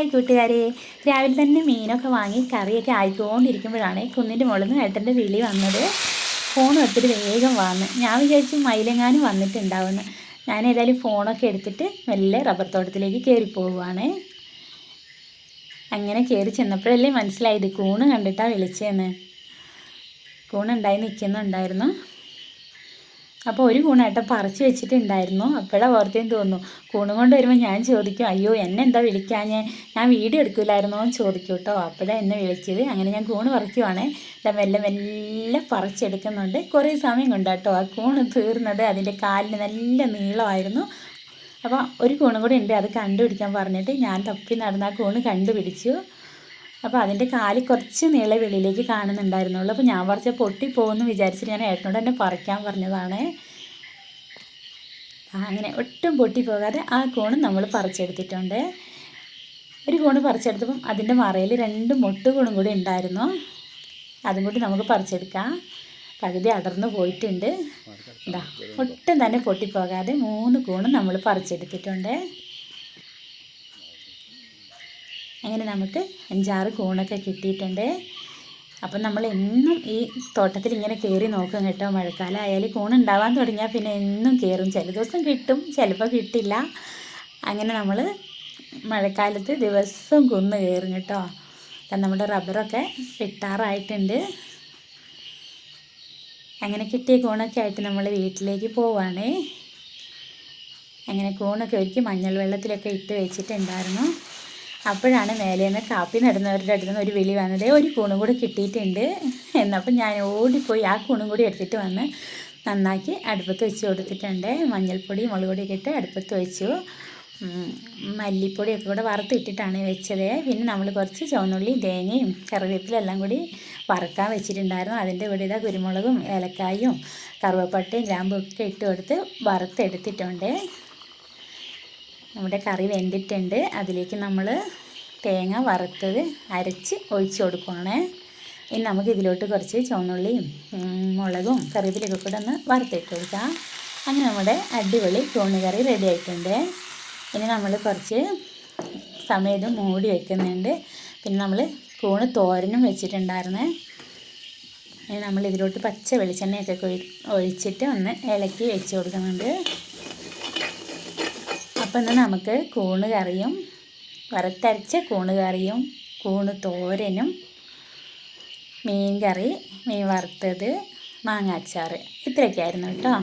Hi കൂട്ടുകാരെ. രാവിലെ തന്നെ മീനൊക്കെ വാങ്ങി കറിയൊക്കെ ആയിക്കൊണ്ടിരിക്കുമ്പോഴാണ് കുന്നിന്റെ മുകളിൽ നിന്ന് ഏട്ടന്റെ വിളി വന്നത്. ഫോൺ ഒത്തിരി വേഗം വന്ന്. ഞാൻ വിചാരിച്ചു മയിലെങ്ങാനും വന്നിട്ടുണ്ടാവുമെന്ന്. ഞാൻ ഏതായാലും ഫോണൊക്കെ എടുത്തിട്ട് നല്ല റബ്ബർ തോട്ടത്തിലേക്ക് കയറി പോവുകയാണ്. അങ്ങനെ കയറി ചെന്നപ്പോഴല്ലേ മനസ്സിലായത്. കൂണ് കണ്ടിട്ടാണ് വിളിച്ചതെന്ന്. കൂണുണ്ടായി നിൽക്കുന്നുണ്ടായിരുന്നു. അപ്പോൾ ഒരു കൂണേട്ടൻ പറിച്ച് വെച്ചിട്ടുണ്ടായിരുന്നു. അപ്പോഴാണ് ഓർത്തേന്ന് തോന്നുന്നു. കൂണും കൊണ്ട് വരുമ്പോൾ ഞാൻ ചോദിക്കും അയ്യോ എന്നെ എന്താ വിളിക്കാഞ്ഞ്? ഞാൻ വീഡിയോ എടുക്കില്ലായിരുന്നോ എന്ന് ചോദിക്കും കേട്ടോ. അപ്പോഴാണ് എന്നെ വിളിച്ചത്. അങ്ങനെ ഞാൻ കൂണ് പറിക്കുവാണ്. ഇതാ മെല്ലെ മെല്ലെ പറിച്ചെടുക്കുന്നുണ്ട്. കുറേ സമയം കൊണ്ട് കേട്ടോ ആ കൂണ് തീർന്നത്. അതിന്റെ കാലിന് നല്ല നീളമായിരുന്നു. അപ്പോൾ ഒരു കൂണും കൂടി ഉണ്ട്. അത് കണ്ടുപിടിക്കാൻ പറഞ്ഞിട്ട് ഞാൻ തപ്പി നടന്ന ആ കൂണ് കണ്ടുപിടിച്ചു. അപ്പോൾ അതിന്റെ കാൽ കുറച്ച് നീള വെളിയിലേക്ക് കാണുന്നുണ്ടായിരുന്നുള്ളൂ. അപ്പോൾ ഞാൻ പറിച്ച പൊട്ടിപ്പോകുമെന്ന് വിചാരിച്ചിട്ട് ഞാൻ ഏട്ടനോട് തന്നെ പറിക്കാൻ പറഞ്ഞതാണ്. അങ്ങനെ ഒട്ടും പൊട്ടിപ്പോകാതെ ആ കോണ് നമ്മൾ പറിച്ചെടുത്തിട്ടുണ്ട്. ഒരു കോണ് പറിച്ചെടുത്തപ്പം അതിന്റെ മറയിൽ രണ്ട് മുട്ട കൂണും കൂടി ഉണ്ടായിരുന്നു. അതും കൂടി നമുക്ക് പറിച്ചെടുക്കാം. പകുതി അടർന്നു പോയിട്ടുണ്ട്. ഒട്ടും തന്നെ പൊട്ടിപ്പോകാതെ മൂന്ന് കൂണും നമ്മൾ പറിച്ചെടുത്തിട്ടുണ്ട്. അങ്ങനെ നമുക്ക് അഞ്ചാറ് കൂണൊക്കെ കിട്ടിയിട്ടുണ്ട്. അപ്പം നമ്മൾ എന്നും ഈ തോട്ടത്തിൽ ഇങ്ങനെ കയറി നോക്കും കേട്ടോ. മഴക്കാലം ആയാലും കൂൺ ഉണ്ടാവാൻ തുടങ്ങിയാൽ പിന്നെ എന്നും കയറും ചില ദിവസം കിട്ടും ചിലപ്പോൾ കിട്ടില്ല. അങ്ങനെ നമ്മൾ മഴക്കാലത്ത് ദിവസവും കുന്ന് കയറും കേട്ടോ. നമ്മുടെ റബ്ബറൊക്കെ കിട്ടാറായിട്ടുണ്ട് അങ്ങനെ കിട്ടിയ കൂണൊക്കെ ആയിട്ട് നമ്മൾ വീട്ടിലേക്ക് പോവാണേ. അങ്ങനെ കൂണൊക്കെ ഒരുക്കി മഞ്ഞൾ വെള്ളത്തിലൊക്കെ ഇട്ട് വെച്ചിട്ടുണ്ടായിരുന്നു. അപ്പോഴാണ് മേലെ നിന്ന് കാപ്പി നടുന്നവരുടെ അടുത്ത് നിന്ന് ഒരു വിളി വന്നത്. ഒരു കൂണും കൂടി കിട്ടിയിട്ടുണ്ട്. എന്നപ്പോൾ ഞാൻ ഓടിപ്പോയി ആ കൂണും കൂടി എടുത്തിട്ട് വന്ന് നന്നാക്കി അടുപ്പത്ത് വെച്ച് കൊടുത്തിട്ടുണ്ട്. മഞ്ഞൾപ്പൊടി മുളക് പൊടിയൊക്കെ ഇട്ട് അടുപ്പത്ത് വെച്ചു. മല്ലിപ്പൊടിയൊക്കെ കൂടെ വറുത്തിട്ടിട്ടാണ് വെച്ചത്. പിന്നെ നമ്മൾ കുറച്ച് ചുവന്നുള്ളി തേങ്ങയും കറിവേപ്പിലെല്ലാം കൂടി വറുക്കാൻ വെച്ചിട്ടുണ്ടായിരുന്നു. അതിന്റെ കൂടെ ഇതാ കുരുമുളകും ഏലക്കായും കറുവപ്പട്ടയും ഗ്രാമ്പും ഒക്കെ ഇട്ട് കൊടുത്ത് വറുത്തെടുത്തിട്ടുണ്ട്. നമ്മുടെ കറി വെന്തിട്ടുണ്ട്. അതിലേക്ക് നമ്മൾ തേങ്ങ വറുത്തത് അരച്ച് ഒഴിച്ച് കൊടുക്കുകയാണ് ഇനി നമുക്ക് ഇതിലോട്ട് കുറച്ച് ചുവന്നുള്ളിയും മുളകും കറിവേപ്പിലൊക്കെ കൂടെ ഒന്ന് വറുത്തിട്ട് കൊടുക്കാം. അങ്ങനെ നമ്മുടെ അടിപൊളി കറി റെഡി ആയിട്ടുണ്ട്. ഇനി നമ്മൾ കുറച്ച് സമയത്ത് മൂടി വെക്കുന്നുണ്ട്. പിന്നെ നമ്മൾ കൂണ് തോരനും വെച്ചിട്ടുണ്ടായിരുന്നേ. ഇനി നമ്മൾ ഇതിലോട്ട് പച്ച വെളിച്ചെണ്ണയൊക്കെ ഒഴിച്ചിട്ട് ഒന്ന് ഇലക്കി വെച്ച് കൊടുക്കുന്നുണ്ട്. അപ്പം ഇന്ന് നമുക്ക് കൂണ് കറിയും വറുത്തരച്ച കൂണ് കറിയും കൂണ് തോരനും മീൻ കറി മീൻ വറുത്തത് മാങ്ങാച്ചാറ്. ഇത്രയൊക്കെയായിരുന്നു കേട്ടോ.